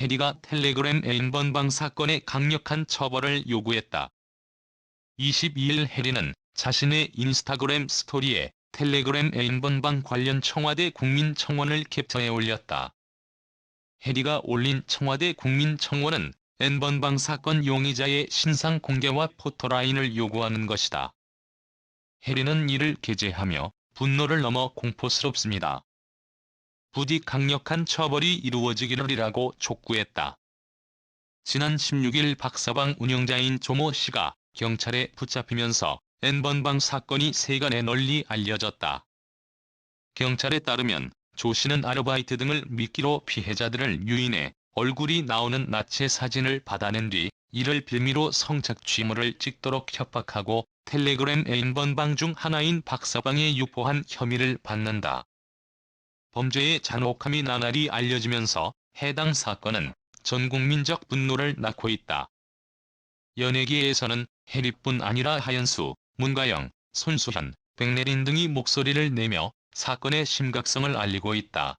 해리가 텔레그램 애인번방 사건의 강력한 처벌을 요구했다. 22일 해리는 자신의 인스타그램 스토리에 텔레그램 애인번방 관련 청와대 국민청원을 캡처해 올렸다. 해리가 올린 청와대 국민청원은 N번방 사건 용의자의 신상 공개와 포토라인을 요구하는 것이다. 해리는 이를 게재하며 분노를 넘어 공포스럽습니다. 부디 강력한 처벌이 이루어지기를이라고 촉구했다. 지난 16일 박사방 운영자인 조모 씨가 경찰에 붙잡히면서 N번방 사건이 세간에 널리 알려졌다. 경찰에 따르면 조 씨는 아르바이트 등을 미끼로 피해자들을 유인해 얼굴이 나오는 나체 사진을 받아낸 뒤 이를 빌미로 성착취물을 찍도록 협박하고 텔레그램 애인번방 중 하나인 박사방에 유포한 혐의를 받는다. 범죄의 잔혹함이 나날이 알려지면서 해당 사건은 전국민적 분노를 낳고 있다. 연예계에서는 해리뿐 아니라 하연수, 문가영, 손수현, 백내린 등이 목소리를 내며 사건의 심각성을 알리고 있다.